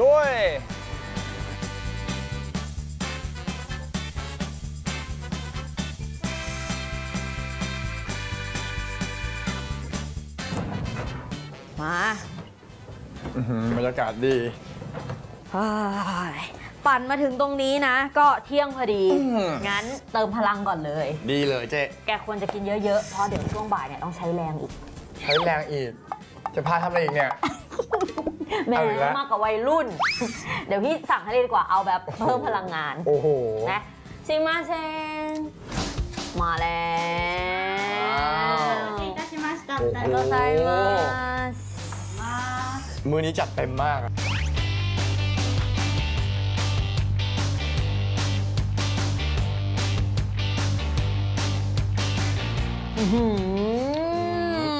ร้านนี้ลุยมาอื้อหือบรรยากาศดี เฮ้ยปั่นมาถึงตรงนี้นะ ก็เที่ยงพอดี อืม งั้นเติมพลังก่อนเลย ดีเลยเจ๊แกควรจะกินเยอะๆ เพราะเดี๋ยวช่วงบ่ายเนี่ยต้องใช้แรงอีก ใช้แรงอีก จะพาทำอะไรอีกเนี่ย แหม่ เอาอีกแล้ว มากกว่าวัยรุ่น เดี๋ยวพี่สั่งให้เลยดีกว่าเอาแบบเพิ่มพลังงาน โอ้โห นะชิมาเซนมาแล้ว お待たせいたしました。おありがとうございます มือนี้จัดเต็มมากอะ อื้อหือ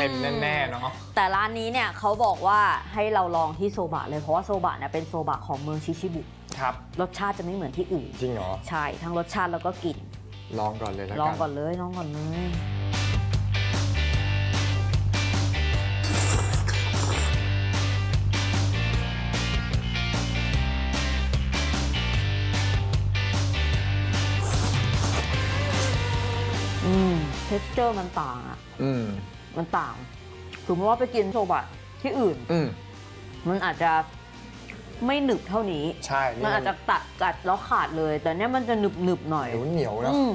เต็มแน่ๆเนาะแต่ร้านนี้เนี่ยเขาบอกว่าให้เราลองที่โซบะเลยเพราะว่าโซบะเนี่ยเป็นโซบะของเมืองชิชิบุ ครับ รสชาติจะไม่เหมือนที่อื่น จริงเหรอ ใช่ ทั้งรสชาติแล้วก็กลิ่น ลองก่อนเลยแล้วลองกันก่อนเลยลองก่อนเลย อืมเท็กเจอร์มันต่างอะอืม มันต่างสมมติว่าไปกินโซบะที่อื่น อืมมันอาจจะไม่หนึบเท่านี้ ใช่มันอาจจะตัดกัดแล้วขาดเลย แต่เนี้ยมันจะหนึบหนึบๆหน่อย เหนียวเหนียวๆเนาะอืม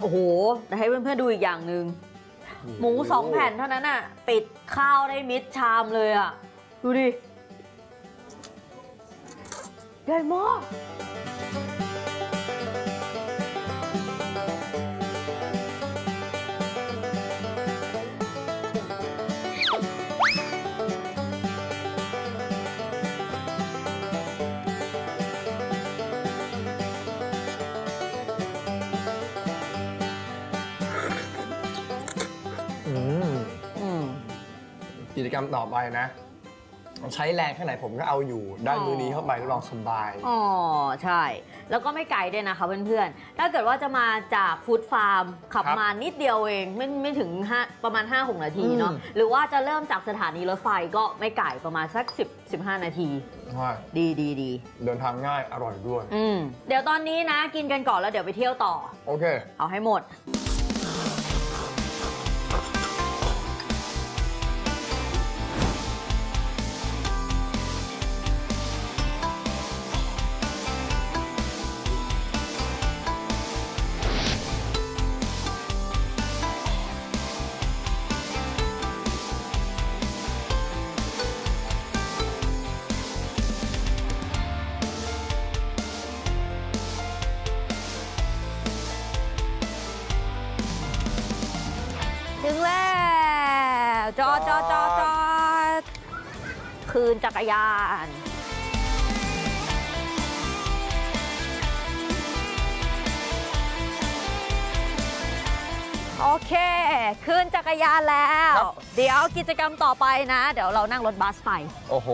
โอ้โหแต่ให้เพื่อนๆดูอีกอย่างหนึ่ง หมูสองแผ่นเท่านั้นอะปิดข้าวได้มิดชามเลยอะ ดูดิให ญ่มาก อืม อืม กิจกรรมต่อไปนะ ใช้แรงแค่ไหนผมก็เอาอยู่ ได้มือนี้เข้าไปก็ลองสบาย อ๋อ ใช่ แล้วก็ไม่ไกลด้วยนะคะเพื่อนๆ ถ้าเกิดว่าจะมาจากฟู้ดฟาร์มขับครับมานิดเดียวเอง ไม่ไม่ถึงห้าประมาณ 5-6 นาทีเนาะ อืม หรือว่าจะเริ่มจากสถานีรถไฟก็ไม่ไกลประมาณสัก 10 15 นาที ใช่ดีดีดีเดินทางง่ายอร่อยด้วย อืม เดี๋ยวตอนนี้นะกินกันก่อนแล้วเดี๋ยวไปเที่ยวต่อ โอเค เอาให้หมด อดจอดจอดจอดคืนจักรยานโอเคคืนจักรยานแล้ว ครับ เดี๋ยวกิจกรรมต่อไปนะ เดี๋ยวเรานั่งรถบัสไป โอ้โห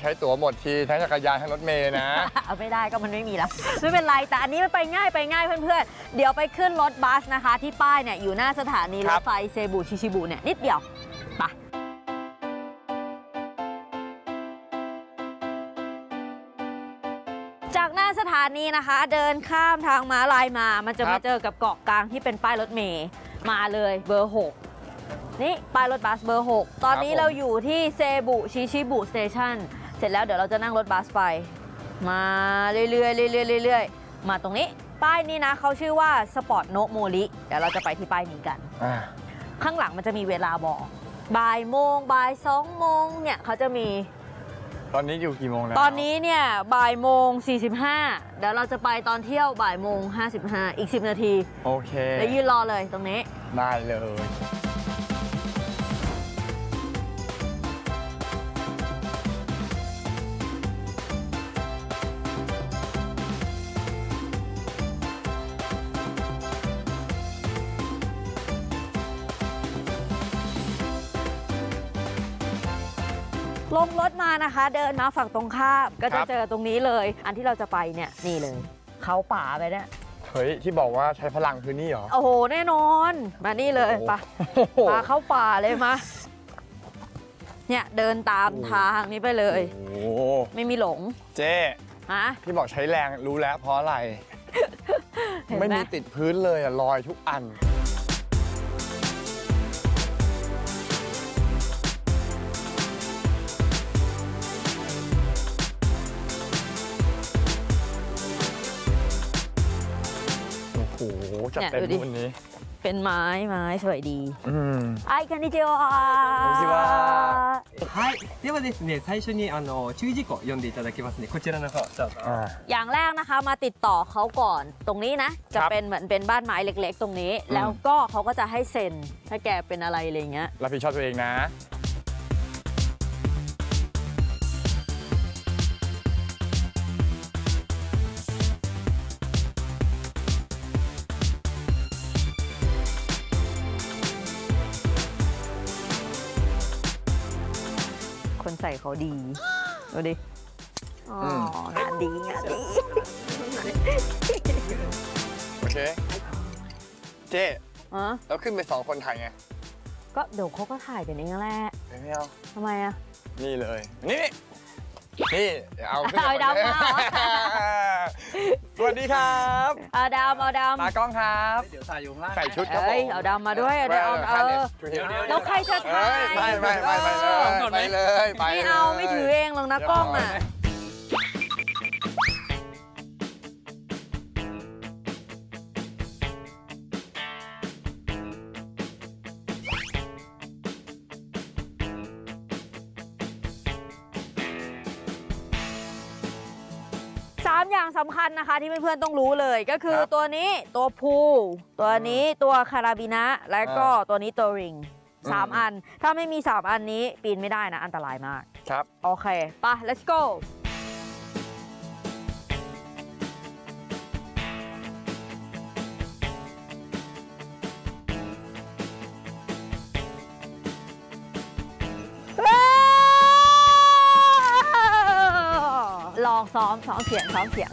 ใช้ตั๋วหมดทีทั้งจักรยานทั้งรถเมล์นะ เอาไม่ได้ก็มันไม่มีแล้ว ไม่เป็นไร แต่อันนี้มันไปง่ายไปง่ายเพื่อนๆ เดี๋ยวไปขึ้นรถบัสนะคะ ที่ป้ายเนี่ยอยู่หน้าสถานีรครัถบ ไฟเซบูชิชิบุเนี่ยนิดเดียวากหน้าสถานีนะคะ เดินข้ามทางม้าลายมา มันจะครัมาบ เจอกับเกาะกลางที่เป็นป้ายรถเมย์มาเลยเบอร์ 6 นี่ป้ายรถบัสเบอร์ 6 ตอนนี้เราอยู่ที่เซบุชิชิบุสเตชันเสร็จแล้วเดี๋ยวเราจะนั่งรถบัสไป มาเรื่อยๆเรื่อยๆเรื่อยๆมาตรงนี้ ป้ายนี้นะเขาชื่อว่าสปอร์ตโนโมริเดี๋ยวเราจะไปที่ป้ายนี้กัน อ่า ข้างหลังมันจะมีเวลาบอก บ่ายโมงบ่ายสองโมงเนี่ยเขาจะมี ตอนนี้อยู่กี่โมงแล้วตอนนี้เนี่ยบ่ายโมง 45 เดี๋ยวเราจะไปตอนเที่ยวบ่ายโมง 55 อีก 10 นาที โอเคแล้วยืนรอเลยตรงนี้ ได้เลย ลงรถมานะคะ เดินมาฝั่งตรงข้าม ก็คจะรับเจอตรงนี้เลย อันที่เราจะไปเนี่ยนี่เลย เขาป่าไปเนี่ยเฮ้ย ที่บอกว่าใช้พลังคือนี่เหรอ โอ้โหแน่นอน มานี่เลยไปะโอ้โหพาเข้าป่าเลยมาเนี่ยเดินตามทางนี้ไปเลย โอ้โหไม่มีหลงเจ๊ฮะ ที่บอกใช้แรงรู้แล้วเพราะอะไร เห็นไม่ไหมมีติดพื้นเลยอะลอยทุกอัน จัดเต็มทุกวันนี้ เป็นไม้ไม้สวยดี อืม ไอ้คันนิจิวะ こんにちははい、ではですね、最初にあの注意事項読んでいただきますね。こちらの方、じゃあ อ่า อย่างแรกนะคะมาติดต่อเขาก่อนตรงนี้นะ จะ ครับ เป็นเหมือนเป็นบ้านไม้เล็ก ๆ ตรงนี้ แล้วก็เขาก็จะให้เซ็นถ้าแกเป็นอะไรอะไรเงี้ย รับผิดชอบตัวเองนะ ส่เขาดีดูดิอ๋อมงานดีงานดี โอเค เจ๊อ๋อแล้วขึ้นไปสองคนถ่ายไงก็เดี๋ยวเขาก็ถ่ายกันเองแหละไม่เอาทำไมอะ นี่เลย นี่ นี่เดี๋ยวเอาขึ้นเอาดำมาเหรอ สวัสดีครับเอาดำเอาดำตากล้องครับ เดี๋ยวถ่ายอยู่ข้างล่างใส่ชุดครับผเอ้ยมเอาดำมาด้วยเอาดำเอาเออเดี๋ยวแล้วใครจะถ่าเอ้ยยไม่ไม่ไม่ไม่เลยไปเลยไปไม่เอาไม่ถือเองหรอกนะกล้องอะ อย่างสำคัญนะคะที่เพื่อนๆต้องรู้เลยก็คือตัวนี้ตัวพูตัวนี้ตัวคาราบินะและก็ตัวนี้ตัวริงสามอัน ถ้าไม่มีสามอันนี้ปีนไม่ได้นะ อันตรายมาก ครับ โอเคไป let's go องซ้อมซ้อมเสียงซ้อมเสียง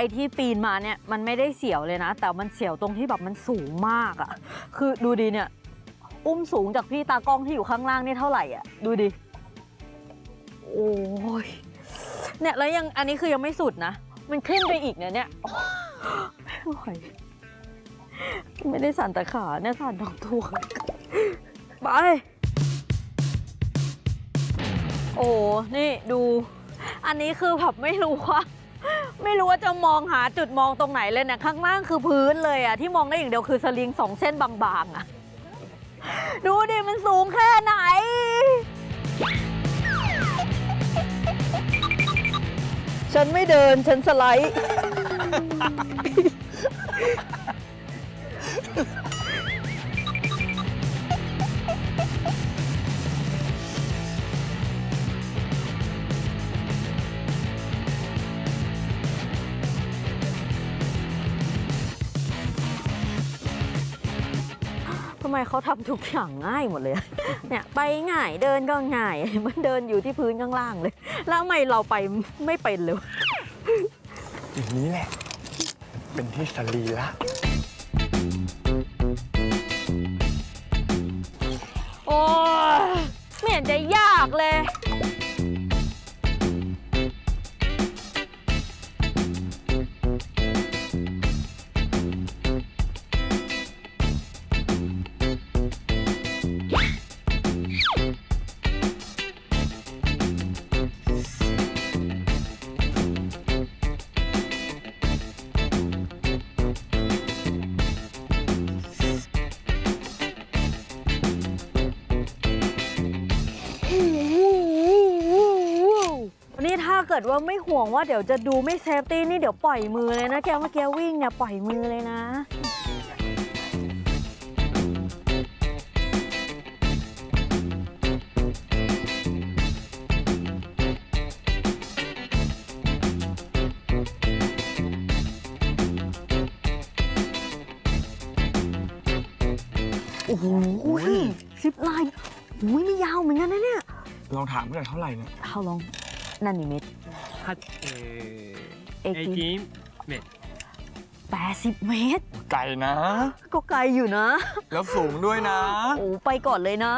อ้ที่ปีนมาเนี่ยมันไม่ได้เสียวเลยนะ แต่มันเสียวตรงที่แบบมันสูงมากอะ่ะ คือดูดีเนี่ย อุ้มสูงจากพี่ตากล้องที่อยู่ข้างล่างนี่เท่าไหร่อะ ดูดิ โอ้ยเนี่ยแล้วยังอันนี้คือยังไม่สุดนะ มันขึ้นไปอีกเนี่ยเนี่ยโอ้ไม่ไหวไม่ได้สั่นแต่ขาเนี่ยสั่นทั้งตัวไป โอ้ นี่ดู อันนี้คือแบบไม่รู้ว่า ไม่รู้ว่าจะมองหาจุดมองตรงไหนเลยเนี่ยข้างล่างคือพื้นเลยอะที่มองได้อย่างเดียวคือสลิงสองเส้นบางๆอะดูดิมันสูงแค่ไหน ฉันไม่เดินฉันสไลด์ เขาทำทุกอย่างง่ายหมดเลยอะเนี่ยไปง่ายเดินก็ง่าย มันเดินอยู่ที่พื้นข้างล่างเลย แล้วทำไมเราไปไม่เป็นเลยวะอย่างนี้แหละ เป็นที่สรีละโอ้ยไม่เห็นจะยากเลย เกิดว่าไม่ห่วงว่าเดี๋ยวจะดูไม่เซฟตี้นี่เดี๋ยวปล่อยมือเลยนะแกเมื่อกี้วิ่งเนี่ยปล่อยมือเลยนะ โอ้โหซิปไลน์อุ้ยไม่ยาวเหมือนกันนะเนี่ย ลองถามเพื่อนเท่าไหร่เนี่ย How long นั่นนี่เมตร はえ18 ー、18名80 เมตร ไกลนะ ก็ไกลอยู่นะ แล้วสูงด้วยนะ โอ้ไปก่อนเลยนะ